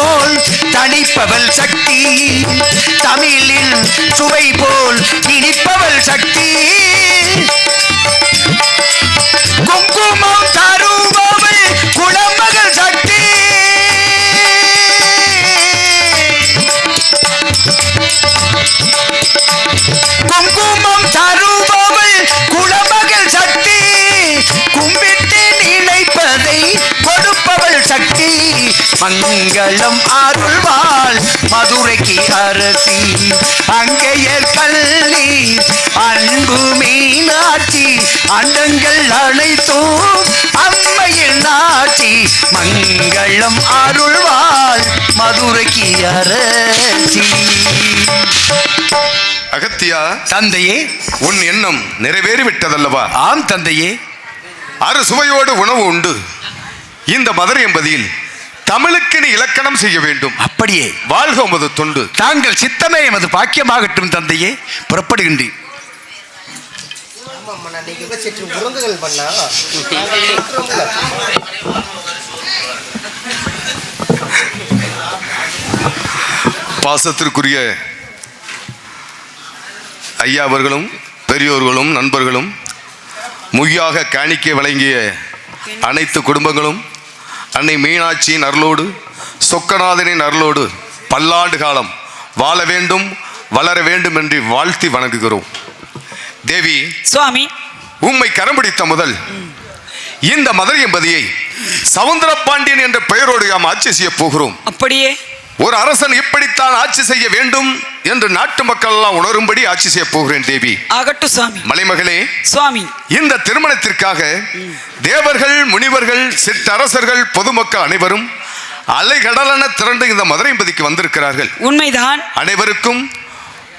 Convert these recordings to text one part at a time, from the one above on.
போல் தனிப்பவள் சக்தி. தமிழின் சுவை போல் இனிப்பவள் சக்தி. குங்குமம் மங்களம் அருள்வாள். மதுரைக்கு அரசி அங்கையர் கல்லி அன்பு மீனாட்சி அண்டங்கள் அனைத்தும் அம்மையில் நாட்டி மங்களம் அருள்வாள். மதுரைக்கு அரசி. அகத்தியா தந்தையே. உன் எண்ணம் நிறைவேறி விட்டதல்லவா ஆம் தந்தையே. அறு சுவையோடு உணவு உண்டு. இந்த மதுரை என்பதில் தமிழுக்கு நீ இலக்கணம் செய்ய வேண்டும். அப்படியே. வாழ்க உமது தொண்டு. தாங்கள் சித்தமே எமது பாக்கியமாகட்டும் தந்தையே. புறப்படுகின்றேன். பாசத்திற்குரிய ஐயா அவர்களும் பெரியோர்களும் நண்பர்களும் முய்யாக காணிக்கை வழங்கிய அனைத்து குடும்பங்களும் அன்னை மீனாட்சியின் அருளோடு சொக்கநாதனின் அருளோடு பல்லாண்டு காலம் வாழ வேண்டும் வளர வேண்டும் என்று வாழ்த்தி வணங்குகிறோம். தேவி சுவாமி. உம்மை கரம் பிடித்த முதல் இந்த மதுரை என்பதியை சவுந்தர பாண்டியன் என்ற பெயரோடு நாம் ஆட்சி செய்ய போகிறோம். அப்படியே. ஒரு அரசன் இப்படித்தான் ஆட்சி செய்ய வேண்டும் என்று நாட்டு மக்கள் எல்லாம் உணரும்படி ஆட்சி செய்ய போகிறேன் தேவி. ஆகட்டும் சுவாமி. மலைமகளே சுவாமி. இந்த திருமணத்திற்காக தேவர்கள் முனிவர்கள் சிற்றரசர்கள் பொதுமக்கள் அனைவரும் அலைகடலென திரண்டு இந்த மதுரை என்பதிக்கு வந்திருக்கிறார்கள். உண்மைதான். அனைவருக்கும்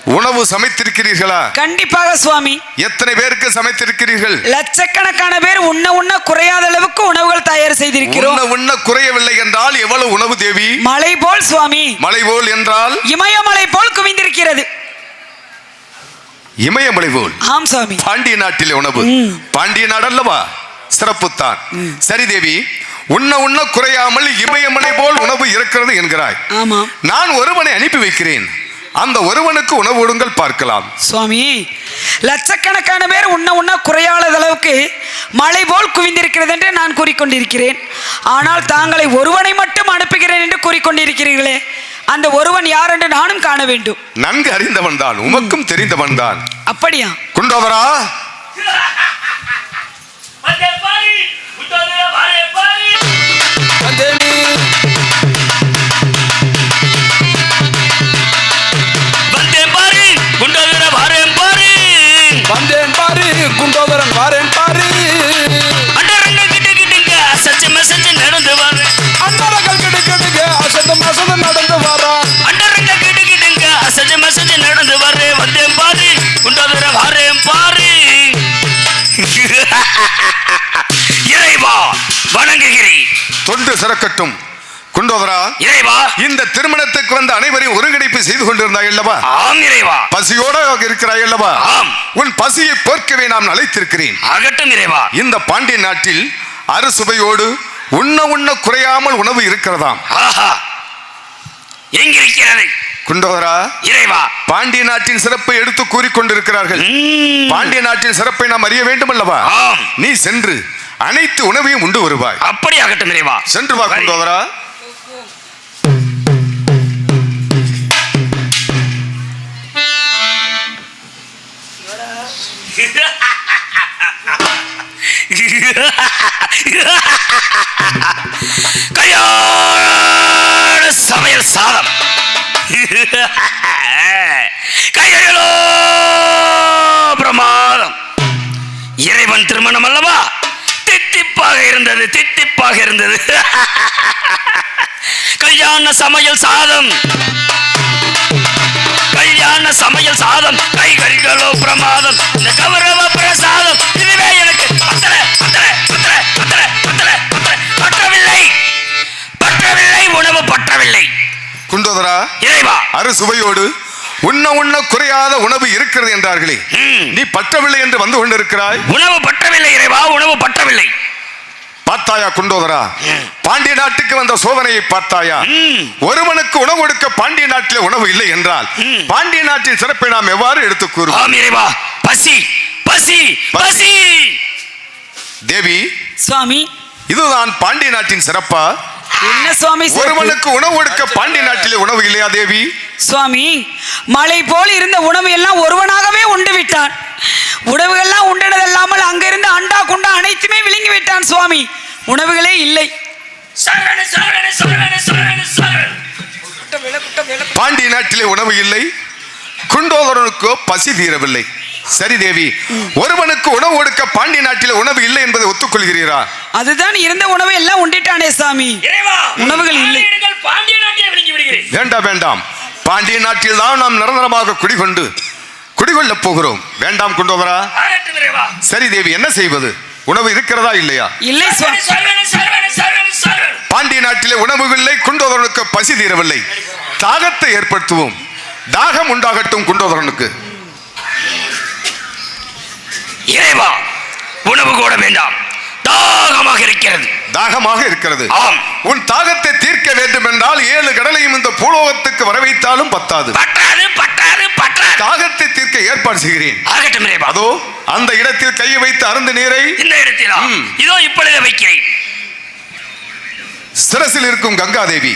உணவு சமைத்திருக்கிறீர்களா? கண்டிப்பாக சுவாமி. எத்தனை பேருக்கு சமைத்திருக்கிறீர்கள்? லட்சக்கணக்கான பேர் உண்ண உண்ண குறையாத அளவுக்கு உணவுகள் தயார் செய்திருக்கிறோம். உண்ண உண்ண குறையவில்லை என்றால் எவ்வளவு உணவு தேவி? மலை போல் சுவாமி. மலை போல் என்றால்? இமயமலை போல் குவிந்திருக்கிறது. இமயமலை போல். ஆம் சுவாமி. பாண்டிய நாட்டிலே உணவு. பாண்டிய நாடு அல்லவா சிறப்புத்தான் சரி தேவி உண்ண உண்ண குறையாமல் இமயமலை போல் உணவு இருக்கிறது என்கிறாய். நான் ஒருவனை அனுப்பி வைக்கிறேன். அந்த ஒருவனுக்கு உணவு விடுங்கள் பார்க்கலாம். சுவாமி லட்சக்கணக்கான பேர் உண்ண உண்ண குறையாத அளவுக்கு மலை போல் குவிந்திருக்கிறது என்று நான் கூறிக்கொண்டிருக்கிறேன். ஆனால் தாங்களை ஒருவனை மட்டும் அனுப்புகிறேன் என்று கூறிக்கொண்டிருக்கிறீர்களே அந்த ஒருவன் யார் என்று நானும் காண வேண்டும். நன்கு அறிந்தவன் தான் உமக்கும் தெரிந்தவன் தான் அப்படியா? குண்டோதரா வணங்குகிறேன். தொண்டு சிறக்கட்டும். குண்டோதரா இறைவா. இந்த திருமணத்துக்கு வந்த அனைவரையும் ஒருங்கிணைப்பு செய்து கொண்டிருந்தாய் அல்லவா? ஆம் இறைவா. பசியோட இருக்கிறாய் அல்லவா? ஆம். உன் பசியை போர்க்கவே நாம் அழைத்திருக்கிறேன். இறைவா. இந்த பாண்டிய நாட்டில் அறுசுவையோடு உண்ண உண்ண குறையாமல் உணவு இருக்கிறதாம். ஆஹா. எங்கிருக்கிறது? குண்டோதரா இறைவா. பாண்டிய நாட்டின் சிறப்பை எடுத்து கூறிக்கொண்டிருக்கிறார்கள். பாண்டிய நாட்டின் சிறப்பை நாம் அறிய வேண்டும் அல்லவா. நீ சென்று அனைத்து உணவையும் உண்டு வருவாய். அப்படி ஆகட்டும் இறைவா. சென்று வா வரி. குண்டோதரா. கல்யாண சமையல் சாதம். கைகளோ பிரமாதம். இறைவன் திருமணம் அல்லவா? தித்திப்பாக இருந்தது தித்திப்பாக இருந்தது. கல்யாண சமையல் சாதம். கல்யாண சமையல் சாதம் கைகறிகளோ பிரமாதம் இந்த கௌரவ பிரசாதம். இதுவே எனக்கு பத்தல பத்தல பத்தல பத்தல பத்தல பத்தல. பற்றவில்லை. பற்றவில்லை உணவு பற்றவில்லை. குண்டோதரா இறைவா. அறுசுவையோடு உண்ண உண்ண குறையாத உணவு இருக்கிறது என்றார்களே. நீ பற்றவில்லை என்று வந்து கொண்டிருக்கிறாய். உணவு பற்றவில்லை இறைவா உணவு பற்றவில்லை. பார்த்தாயா குண்டோதரா? பாண்டிய நாட்டுக்கு வந்த சோதனையை பார்த்தாயா. ஒருவனுக்கு உணவு கொடுக்க பாண்டிய நாட்டிலே உணவு இல்லை என்றால். பாண்டிய நாட்டின் சிறப்பை நாம் எவ்வாறு எடுத்து கூறுவோம்? பசி பசி பசி. தேவி சுவாமி. இதுதான் பாண்டிய நாட்டின் சிறப்பா? என்ன சுவாமி? ஒருவனுக்கு உணவு கொடுக்க பாண்டிய நாட்டிலே உணவு இல்லையா தேவி? சுவாமி மலை போல் இருந்த உணவு எல்லாம் ஒருவனாகவே உண்டு விட்டான். உணவுகள்லாம் உண்டனதல்லாமல் அங்கிருந்து அண்டா குண்டா அனைத்துமே விழுங்கி விட்டான் சுவாமி. உணவுகளே இல்லை. பாண்டிய நாட்டிலே உணவு இல்லை. குண்டோதரனுக்கோ பசி தீரவில்லை. சரி தேவி ஒருவனுக்கு உணவு கொடுக்க பாண்டிய நாட்டிலே உணவு இல்லை என்பதை ஒத்துக்கொள்கிறீரா? அதுதான் இருந்த உணவை எல்லாம் உண்டிட்டானே சாமி. இறைவா உணவுகள் இல்லை. பாண்டிய நாட்டை விழுங்கி விடுகிறேன். வேண்டாம் வேண்டாம். பாண்டிய நாட்டில் தான் நாம் நிரந்தரமாக குடிகொண்டு குடிகொள்ளப் போகிறோம். வேண்டாம் குண்டோதரா சரி தேவி என்ன செய்வது? உணவு இருக்கிறதா இல்லையா? இல்லை பாண்டிய நாட்டிலே உணவு இல்லை குண்டோதரனுக்கு பசி தீரவில்லை. தாகத்தை ஏற்படுத்துவோம். தாகம் உண்டாகட்டும் குண்டோதரனுக்கு. இறைவா உணவு கூட வேண்டாம். தாகமாக இருக்கிறது. தாகமாக இருக்கிறது. ஆம். உன் தாகத்தை தீர்க்க வேண்டும் என்றால் ஏழு கடலையும் இந்த பூலோகத்துக்கு வர வைத்தாலும் பத்தாது. பட்டாது பட்டாது பட்டாது தாகத்தை தீர்க்க ஏற்பாடு செய்கிறேன். ஆகட்டும் இறைவா. அதோ அந்த இடத்தில் கையை வைத்து அருந்த நீரை இந்த இடத்திலா. இதோ இப்பொழுதே வைக்கிறேன். சிரசில் இருக்கும் கங்காதேவி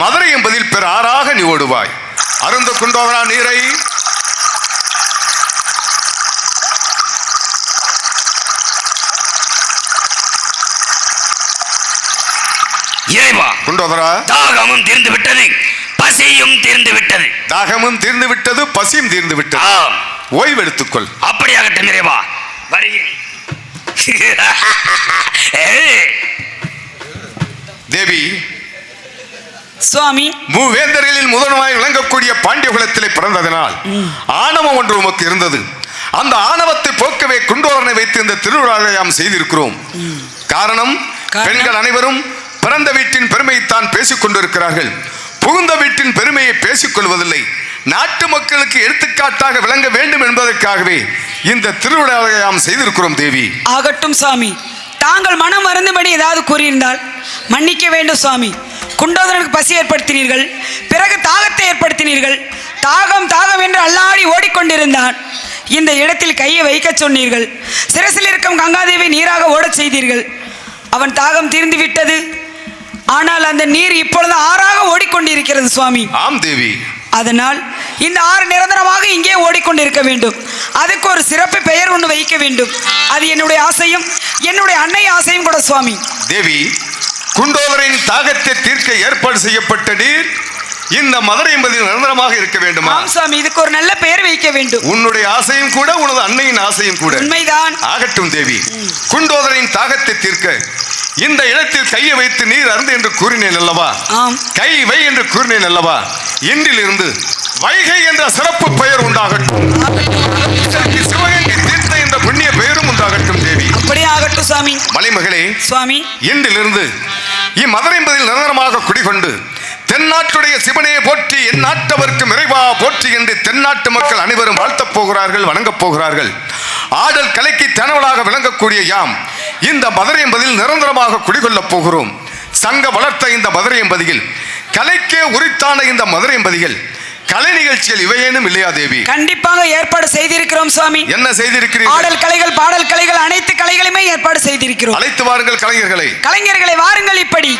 மதுரை என்பதில் பிற ஆறாக நீ ஓடுவாய். அருந்த குண்டோதரா நீரை? இறைவா குண்டோதரா தாகமும் தீர்ந்து விட்டது பசியும் தீர்ந்து விட்டது. தாகமும் தீர்ந்து விட்டது பசியும் தீர்ந்து விட்டது. ஆம் ஓய்வெடுத்துக்கொள். அப்படியாகட்டும் வருகிறேன் ஏய், தேவி சுவாமி. மூவேந்தர்களில் முதன்மாய் விளங்கக்கூடிய பாண்டிய குலத்திலே பிறந்ததனால் ஆணவம் ஒன்று உமக்கு இருந்தது. அந்த ஆணவத்தை போக்கவே குண்டோரனை வைத்து இந்த திருவிழாவை நாம் செய்திருக்கிறோம். காரணம் காரணம்? பெண்கள் அனைவரும் பிறந்த வீட்டின் பெருமையைத்தான் பேசிக் கொண்டிருக்கிறார்கள் புகுந்த வீட்டின் பெருமையை பேசிக் கொள்வதில்லை நாட்டு மக்களுக்கு எடுத்துக்காட்டாக விளங்க வேண்டும் என்பதற்காகவே இந்த திருவிழாவை நாம் செய்திருக்கிறோம் தேவி. ஆகட்டும் சுவாமி தாங்கள் மனம் வருந்தபடி ஏதாவது கூறியிருந்தால் மன்னிக்க வேண்டும் சுவாமி குண்டோதரனுக்கு பசி ஏற்படுத்தினீர்கள் பிறகு தாகத்தை ஏற்படுத்தினீர்கள். தாகம் தாகம் என்று அல்லாடி ஓடிக்கொண்டிருந்தான். இந்த இடத்தில் கையை வைக்கச் சொன்னீர்கள். சிரசில் இருக்கும் கங்காதேவி நீராக ஓடச் செய்தீர்கள். அவன் தாகம் தீர்ந்து விட்டது. ஆனால் அந்த நீர் இப்பொழுது ஆறாக ஓடிக்கொண்டிருக்கிறது சுவாமி. ஆம் தேவி. அதனால் இந்த ஆறு நிரந்தரமாக இங்கே ஓடிக்கொண்டிருக்க வேண்டும். அதுக்கு ஒரு சிறப்பு பெயர் ஒன்று வைக்க வேண்டும். அது என்னுடைய ஆசையும் என்னுடைய அன்னை ஆசையும் கூட சுவாமி. தேவி குண்டோதரின் தாகத்தை தீர்க்க ஏற்பாடு செய்யப்பட்ட நீர் இந்த மதுரை என்பதில் நிரந்தரமாக இருக்க வேண்டுமா? ஆம் சுவாமி இதுக்கு ஒரு நல்ல பெயர் வைக்க வேண்டும். உன்னுடைய ஆசையும் கூட உனது அன்னையின் ஆசையும் கூட. உண்மைதான். ஆகட்டும் தேவி குண்டோதரின் தாகத்தை தீர்க்க இந்த இடத்தில் கையை வைத்து நீர் அருந்து என்று கூறினேன் அல்லவா? கை வை என்று கூறினேன் அல்லவா? இன்றிலிருந்து வைகை என்ற சிறப்பு பெயர் உண்டாகட்டும். சிவகங்கை தீர்த்த என்ற புண்ணிய பெயரும் உண்டாகட்டும் தேவி. அப்படியே ஆகட்டும் சுவாமி மலைமகளே சுவாமி. இன்றிலிருந்து இம்மதுரை என்பதில் நிரந்தரமாக குடிகொண்டு தென்னாட்டுடைய சிவனையை போற்றி என் நாட்டவர்க்கு நிறைவா போற்றி என்று தென்னாட்டு மக்கள் அனைவரும் வாழ்த்தப் போகிறார்கள் வணங்கப் போகிறார்கள். ஆடல் கலைக்கு தனவலாக விளங்கக்கூடிய யாம் இந்த மதுரை என்பதில் நிரந்தரமாக குடிகொள்ளப் போகிறோம். சங்க வளர்த்த இந்த மதுரை என்பதில் கலைக்கே உரித்தான இந்த மதுரை என்பதில் கலை நிகழ்ச்சிகள் இவையேனும் இல்லையா தேவி? கண்டிப்பாக ஏற்பாடு செய்திருக்கிறோம் சுவாமி. என்ன செய்திருக்கிறீர்கள்? ஆடல் கலைகள் பாடல் கலைகள் அனைத்து கலைகளுமே ஏற்பாடு செய்திருக்கிறோம். அழைத்து வாருங்கள் கலைஞர்களை. கலைஞர்களை வாருங்கள் இப்படி.